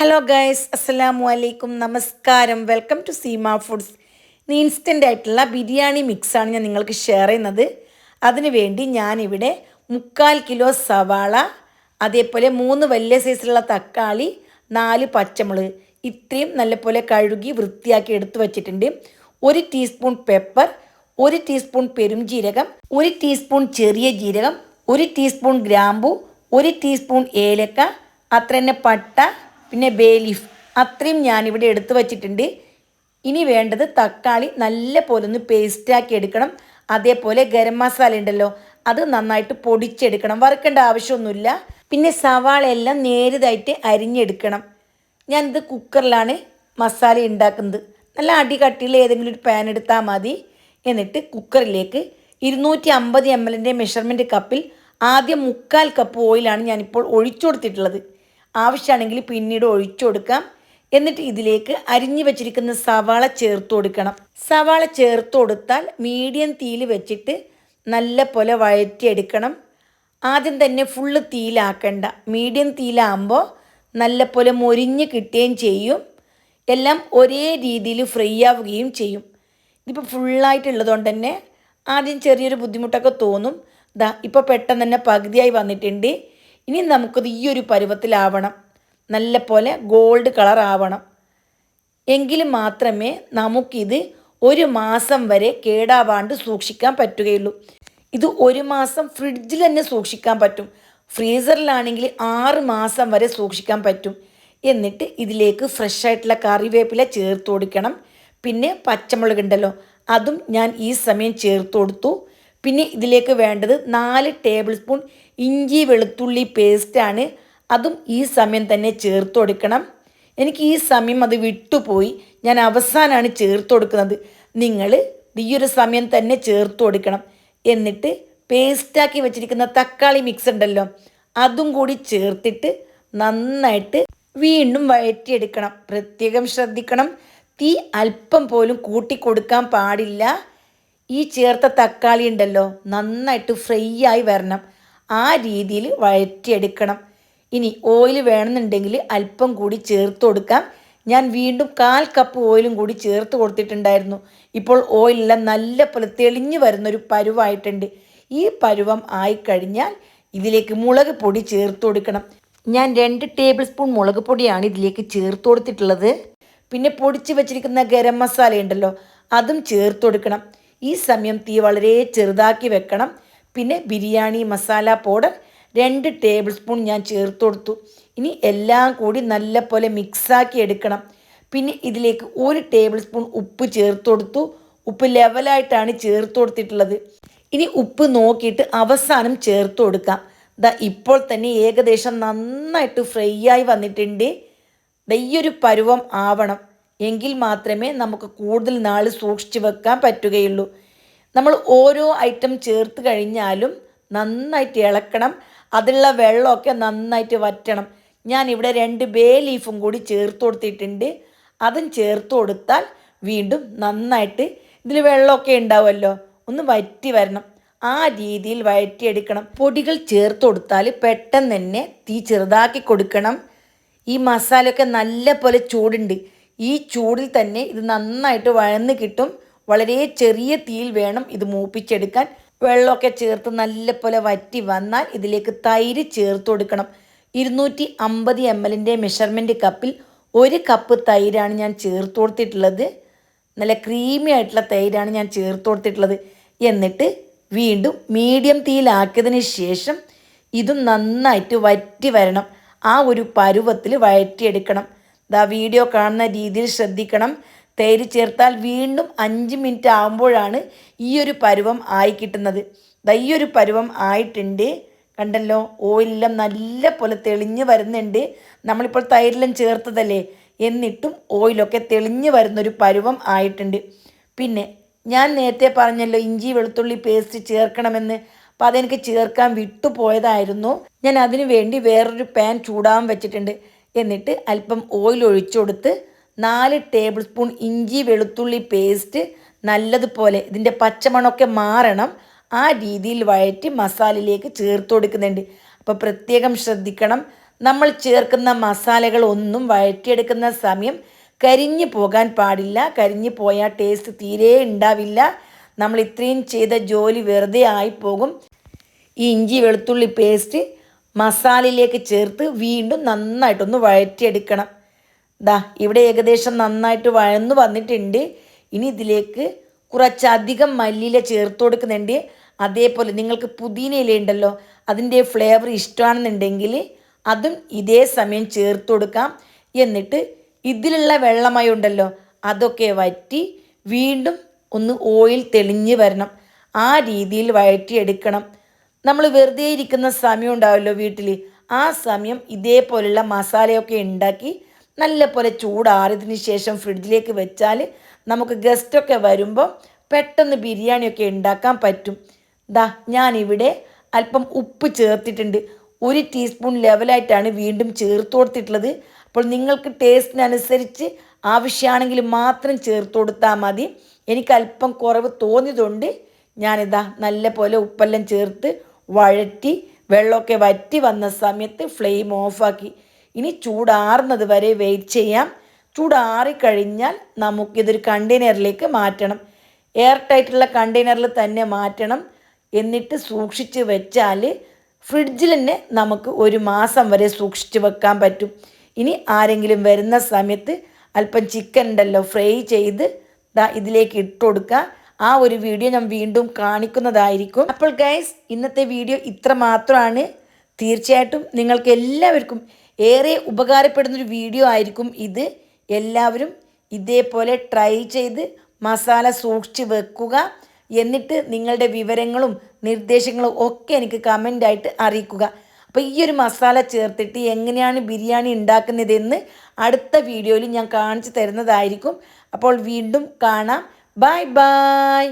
Hello guys അസ്സലാമു അലൈക്കും നമസ്കാരം വെൽക്കം ടു സീമ ഫുഡ്സ് ഇനി ഇൻസ്റ്റന്റ് ആയിട്ടുള്ള ബിരിയാണി മിക്സാണ് ഞാൻ നിങ്ങൾക്ക് ഷെയർ ചെയ്യുന്നത്. അതിനുവേണ്ടി ഞാനിവിടെ മുക്കാൽ കിലോ സവാള അതേപോലെ മൂന്ന് വലിയ സൈസിലുള്ള തക്കാളി നാല് പച്ചമുളക് ഇത്രയും നല്ലപോലെ കഴുകി വൃത്തിയാക്കി എടുത്തു വച്ചിട്ടുണ്ട്. ഒരു ടീസ്പൂൺ പെപ്പർ ഒരു ടീസ്പൂൺ പെരുംജീരകം ഒരു ടീസ്പൂൺ ചെറിയ ജീരകം ഒരു ടീസ്പൂൺ ഗ്രാമ്പു ഒരു ടീസ്പൂൺ ഏലക്ക അത്ര തന്നെ പട്ട പിന്നെ ബേ ലീഫ്. അത്രയും ഞാനിവിടെ എടുത്തു വച്ചിട്ടുണ്ട്. ഇനി വേണ്ടത് തക്കാളി നല്ല പോലെ ഒന്ന് പേസ്റ്റാക്കി എടുക്കണം. അതേപോലെ ഗരം മസാല ഉണ്ടല്ലോ അത് നന്നായിട്ട് പൊടിച്ചെടുക്കണം. വറുക്കേണ്ട ആവശ്യമൊന്നുമില്ല. പിന്നെ സവാള എല്ലാം നേരിതായിട്ട് അരിഞ്ഞെടുക്കണം. ഞാനിത് കുക്കറിലാണ് മസാല ഉണ്ടാക്കുന്നത്. നല്ല അടി കട്ടിയിൽ ഏതെങ്കിലും ഒരു പാൻ എടുത്താൽ മതി. എന്നിട്ട് കുക്കറിലേക്ക് ഇരുന്നൂറ്റി അമ്പത് എം എല്ലിന്റെ മെഷർമെന്റ് കപ്പിൽ ആദ്യം മുക്കാൽ കപ്പ് ഓയിലാണ് ഞാനിപ്പോൾ ഒഴിച്ചു കൊടുത്തിട്ടുള്ളത്. ആവശ്യമാണെങ്കിൽ പിന്നീട് ഒഴിച്ചു കൊടുക്കാം. എന്നിട്ട് ഇതിലേക്ക് അരിഞ്ഞു വെച്ചിരിക്കുന്ന സവാള ചേർത്ത് കൊടുക്കണം. സവാള ചേർത്ത് കൊടുത്താൽ മീഡിയം തീയിൽ വെച്ചിട്ട് നല്ല പോലെ വഴറ്റിയെടുക്കണം. ആദ്യം തന്നെ ഫുള്ള് തീയിലാക്കണ്ട. മീഡിയം തീയിലാകുമ്പോൾ നല്ല പോലെ മൊരിഞ്ഞ് കിട്ടുകയും ചെയ്യും. എല്ലാം ഒരേ രീതിയിൽ ഫ്രൈ ആവുകയും ചെയ്യും. ഇതിപ്പോൾ ഫുള്ളായിട്ടുള്ളതുകൊണ്ട് തന്നെ ആദ്യം ചെറിയൊരു ബുദ്ധിമുട്ടൊക്കെ തോന്നും. ദാ ഇപ്പോൾ പെട്ടെന്ന് തന്നെ പകുതിയായി വന്നിട്ടുണ്ട്. ഇനി നമുക്കത് ഈ ഒരു പരുവത്തിലാവണം. നല്ല പോലെ ഗോൾഡ് കളർ ആവണം. എങ്കിൽ മാത്രമേ നമുക്കിത് ഒരു മാസം വരെ കേടാവാണ്ട് സൂക്ഷിക്കാൻ പറ്റുകയുള്ളൂ. ഇത് ഒരു മാസം ഫ്രിഡ്ജിൽ തന്നെ സൂക്ഷിക്കാൻ പറ്റും. ഫ്രീസറിലാണെങ്കിൽ ആറ് മാസം വരെ സൂക്ഷിക്കാൻ പറ്റും. എന്നിട്ട് ഇതിലേക്ക് ഫ്രഷ് ആയിട്ടുള്ള കറിവേപ്പില ചേർത്ത് കൊടുക്കണം. പിന്നെ പച്ചമുളക് ഉണ്ടല്ലോ അതും ഞാൻ ഈ സമയം ചേർത്ത് കൊടുത്തു. പിന്നെ ഇതിലേക്ക് വേണ്ടത് നാല് ടേബിൾ സ്പൂൺ ഇഞ്ചി വെളുത്തുള്ളി പേസ്റ്റാണ്. അതും ഈ സമയം തന്നെ ചേർത്ത് കൊടുക്കണം. എനിക്ക് ഈ സമയം അത് വിട്ടുപോയി. ഞാൻ അവസാനമാണ് ചേർത്ത് കൊടുക്കുന്നത്. നിങ്ങൾ ഈ ഒരു സമയം തന്നെ ചേർത്ത് കൊടുക്കണം. എന്നിട്ട് പേസ്റ്റാക്കി വെച്ചിരിക്കുന്ന തക്കാളി മിക്സ് ഉണ്ടല്ലോ അതും കൂടി ചേർത്തിട്ട് നന്നായിട്ട് വീണ്ടും വഴറ്റിയെടുക്കണം. പ്രത്യേകം ശ്രദ്ധിക്കണം. തീ അല്പം പോലും കൂട്ടി കൊടുക്കാൻ പാടില്ല. ഈ ചേർത്ത തക്കാളി ഉണ്ടല്ലോ നന്നായിട്ട് ഫ്രൈ ആയി വരണം. ആ രീതിയിൽ വഴറ്റിയെടുക്കണം. ഇനി ഓയിൽ വേണമെന്നുണ്ടെങ്കിൽ അല്പം കൂടി ചേർത്ത് കൊടുക്കാം. ഞാൻ വീണ്ടും കാൽ കപ്പ് ഓയിലും കൂടി ചേർത്ത് കൊടുത്തിട്ടുണ്ടായിരുന്നു. ഇപ്പോൾ ഓയിലെല്ലാം നല്ല പോലെ തെളിഞ്ഞു വരുന്നൊരു പരുവായിട്ടുണ്ട്. ഈ പരുവം ആയിക്കഴിഞ്ഞാൽ ഇതിലേക്ക് മുളക് പൊടി ചേർത്ത് കൊടുക്കണം. ഞാൻ രണ്ട് ടേബിൾ സ്പൂൺ മുളക് പൊടിയാണ് ഇതിലേക്ക് ചേർത്ത് കൊടുത്തിട്ടുള്ളത്. പിന്നെ പൊടിച്ച് വെച്ചിരിക്കുന്ന ഗരം മസാല ഉണ്ടല്ലോ അതും ചേർത്ത് കൊടുക്കണം. ഈ സമയം തീ വളരെ ചെറുതാക്കി വെക്കണം. പിന്നെ ബിരിയാണി മസാല പൗഡർ രണ്ട് ടേബിൾ സ്പൂൺ ഞാൻ ചേർത്ത് കൊടുത്തു. ഇനി എല്ലാം കൂടി നല്ല പോലെ മിക്സാക്കി എടുക്കണം. പിന്നെ ഇതിലേക്ക് ഒരു ടേബിൾ സ്പൂൺ ഉപ്പ് ചേർത്ത് കൊടുത്തു. ഉപ്പ് ലെവലായിട്ടാണ് ചേർത്ത് കൊടുത്തിട്ടുള്ളത്. ഇനി ഉപ്പ് നോക്കിയിട്ട് അവസാനം ചേർത്ത് കൊടുക്കാം. ദാ ഇപ്പോൾ തന്നെ ഏകദേശം നന്നായിട്ട് ഫ്രൈ ആയി വന്നിട്ടുണ്ട്. ഈ ഒരു പരുവം ആവണം. എങ്കിൽ മാത്രമേ നമുക്ക് കൂടുതൽ നാൾ സൂക്ഷിച്ചു വെക്കാൻ പറ്റുകയുള്ളൂ. നമ്മൾ ഓരോ ഐറ്റം ചേർത്ത് കഴിഞ്ഞാലും നന്നായിട്ട് ഇളക്കണം. അതിലുള്ള വെള്ളമൊക്കെ നന്നായിട്ട് വറ്റണം. ഞാൻ ഇവിടെ രണ്ട് ബേ ലീഫും കൂടി ചേർത്ത് കൊടുത്തിട്ടുണ്ട്. അതും ചേർത്ത് കൊടുത്താൽ വീണ്ടും നന്നായിട്ട് ഇതിൽ വെള്ളമൊക്കെ ഉണ്ടാവുമല്ലോ. ഒന്ന് വറ്റി വരണം. ആ രീതിയിൽ വഴറ്റിയെടുക്കണം. പൊടികൾ ചേർത്ത് കൊടുത്താൽ പെട്ടെന്ന് തന്നെ തീ ചെറുതാക്കി കൊടുക്കണം. ഈ മസാലയൊക്കെ നല്ല പോലെ ചൂടുണ്ട്. ഈ ചൂടിൽ തന്നെ ഇത് നന്നായിട്ട് വഴന്ന് കിട്ടും. വളരെ ചെറിയ തീയിൽ വേണം ഇത് മൂപ്പിച്ചെടുക്കാൻ. വെള്ളമൊക്കെ ചേർത്ത് നല്ല പോലെ വറ്റി വന്നാൽ ഇതിലേക്ക് തൈര് ചേർത്ത് കൊടുക്കണം. ഇരുന്നൂറ്റി അമ്പത് എം എല്ലിന്റെ മെഷർമെന്റ് കപ്പിൽ ഒരു കപ്പ് തൈരാണ് ഞാൻ ചേർത്ത് കൊടുത്തിട്ടുള്ളത്. നല്ല ക്രീമി ആയിട്ടുള്ള തൈരാണ് ഞാൻ ചേർത്ത് കൊടുത്തിട്ടുള്ളത്. എന്നിട്ട് വീണ്ടും മീഡിയം തീയിലാക്കിയതിന് ശേഷം ഇതും നന്നായിട്ട് വറ്റി വരണം. ആ ഒരു പരുവത്തിൽ വഴറ്റിയെടുക്കണം. ദാ വീഡിയോ കാണുന്ന രീതിയിൽ ശ്രദ്ധിക്കണം. തേര് ചേർത്താൽ വീണ്ടും അഞ്ച് മിനിറ്റ് ആകുമ്പോഴാണ് ഈ ഒരു പരുവം ആയി കിട്ടുന്നത്. ദാ ഈ ഒരു പരുവം ആയിട്ടുണ്ട്. കണ്ടല്ലോ? ഓയിലെല്ലാം നല്ല പോലെ തെളിഞ്ഞ് വരുന്നുണ്ട്. നമ്മളിപ്പോൾ തൈരെല്ലാം ചേർത്തതല്ലേ? എന്നിട്ടും ഓയിലൊക്കെ തെളിഞ്ഞ് വരുന്നൊരു പരുവം ആയിട്ടുണ്ട്. പിന്നെ ഞാൻ നേരത്തെ പറഞ്ഞല്ലോ ഇഞ്ചി വെളുത്തുള്ളി പേസ്റ്റ് ചേർക്കണമെന്ന്. അപ്പം അതെനിക്ക് ചേർക്കാൻ വിട്ടുപോയതായിരുന്നു. ഞാൻ അതിനു വേണ്ടി വേറൊരു പാൻ ചൂടാൻ വെച്ചിട്ടുണ്ട്. എന്നിട്ട് അല്പം ഓയിൽ ഒഴിച്ചുകൊടുത്ത് നാല് ടേബിൾ സ്പൂൺ ഇഞ്ചി വെളുത്തുള്ളി പേസ്റ്റ് നല്ലതുപോലെ ഇതിന്റെ പച്ചമണമൊക്കെ മാറണം. ആ രീതിയിൽ വഴറ്റി മസാലയിലേക്ക് ചേർത്ത് കൊടുക്കുന്നുണ്ട്. അപ്പോൾ പ്രത്യേകം ശ്രദ്ധിക്കണം. നമ്മൾ ചേർക്കുന്ന മസാലകൾ ഒന്നും വഴറ്റിയെടുക്കുന്ന സമയം കരിഞ്ഞു പോകാൻ പാടില്ല. കരിഞ്ഞു പോയാൽ ടേസ്റ്റ് തീരെ ഉണ്ടാവില്ല. നമ്മൾ ഇത്രയും ചെയ്ത ജോലി വെറുതെ ആയിപ്പോകും. ഈ ഇഞ്ചി വെളുത്തുള്ളി പേസ്റ്റ് മസാലയിലേക്ക് ചേർത്ത് വീണ്ടും നന്നായിട്ടൊന്ന് വഴറ്റിയെടുക്കണം. ദാ ഇവിടെ ഏകദേശം നന്നായിട്ട് വഴന്നു വന്നിട്ടുണ്ട്. ഇനി ഇതിലേക്ക് കുറച്ചധികം മല്ലിയില ചേർത്ത് കൊടുക്കുന്നുണ്ട്. അതേപോലെ നിങ്ങൾക്ക് പുതിന ഇല ഉണ്ടല്ലോ അതിന്റെ ഫ്ലേവർ ഇഷ്ടമാണെന്നുണ്ടെങ്കിൽ അതും ഇതേ സമയം ചേർത്ത് കൊടുക്കാം. എന്നിട്ട് ഇതിലുള്ള വെള്ളമയം ഉണ്ടല്ലോ അതൊക്കെ വറ്റി വീണ്ടും ഒന്ന് ഓയിൽ തെളിഞ്ഞ് വരണം. ആ രീതിയിൽ വഴറ്റിയെടുക്കണം. നമ്മൾ വെറുതെ ഇരിക്കുന്ന സമയം ഉണ്ടാവുമല്ലോ വീട്ടിൽ ആ സമയം ഇതേപോലെയുള്ള മസാലയൊക്കെ ഉണ്ടാക്കി നല്ല പോലെ ചൂടാറിയതിന് ശേഷം ഫ്രിഡ്ജിലേക്ക് വെച്ചാൽ നമുക്ക് ഗസ്റ്റൊക്കെ വരുമ്പോൾ പെട്ടെന്ന് ബിരിയാണിയൊക്കെ ഉണ്ടാക്കാൻ പറ്റും. ദാ ഞാനിവിടെ അല്പം ഉപ്പ് ചേർത്തിട്ടുണ്ട്. ഒരു ടീസ്പൂൺ ലെവലായിട്ടാണ് വീണ്ടും ചേർത്ത് കൊടുത്തിട്ടുള്ളത്. അപ്പോൾ നിങ്ങൾക്ക് ടേസ്റ്റിനനുസരിച്ച് ആവശ്യമാണെങ്കിൽ മാത്രം ചേർത്ത് കൊടുത്താൽ മതി. എനിക്ക് അല്പം കുറവ് തോന്നിയതുകൊണ്ട് ഞാനിതാ നല്ല പോലെ ഉപ്പെല്ലാം ചേർത്ത് വഴറ്റി വെള്ളമൊക്കെ വറ്റി വന്ന സമയത്ത് ഫ്ലെയിം ഓഫാക്കി ഇനി ചൂടാറുന്നത് വരെ വെയിറ്റ് ചെയ്യാം. ചൂടാറിക്കഴിഞ്ഞാൽ നമുക്കിതൊരു കണ്ടെയ്നറിലേക്ക് മാറ്റണം. എയർ ടൈറ്റുള്ള കണ്ടെയ്നറിൽ തന്നെ മാറ്റണം. എന്നിട്ട് സൂക്ഷിച്ച് വെച്ചാൽ ഫ്രിഡ്ജിൽ തന്നെ നമുക്ക് ഒരു മാസം വരെ സൂക്ഷിച്ച് വെക്കാൻ പറ്റും. ഇനി ആരെങ്കിലും വരുന്ന സമയത്ത് അല്പം ചിക്കൻ ഉണ്ടല്ലോ ഫ്രൈ ചെയ്ത് ഇതിലേക്ക് ഇട്ട് കൊടുക്കുക. ആ ഒരു വീഡിയോ ഞാൻ വീണ്ടും കാണിക്കുന്നതായിരിക്കും. അപ്പോൾ ഗൈസ് ഇന്നത്തെ വീഡിയോ ഇത്ര മാത്രമാണ്. തീർച്ചയായിട്ടും നിങ്ങൾക്ക് എല്ലാവർക്കും ഏറെ ഉപകാരപ്പെടുന്നൊരു വീഡിയോ ആയിരിക്കും ഇത്. എല്ലാവരും ഇതേപോലെ ട്രൈ ചെയ്ത് മസാല സൂക്ഷിച്ച് വെക്കുക. എന്നിട്ട് നിങ്ങളുടെ വിവരങ്ങളും നിർദ്ദേശങ്ങളും ഒക്കെ എനിക്ക് കമന്റായിട്ട് അറിയിക്കുക. അപ്പോൾ ഈ ഒരു മസാല ചേർത്തിട്ട് എങ്ങനെയാണ് ബിരിയാണി ഉണ്ടാക്കുന്നതെന്ന് അടുത്ത വീഡിയോയിൽ ഞാൻ കാണിച്ചു തരുന്നതായിരിക്കും. അപ്പോൾ വീണ്ടും കാണാം. Bye bye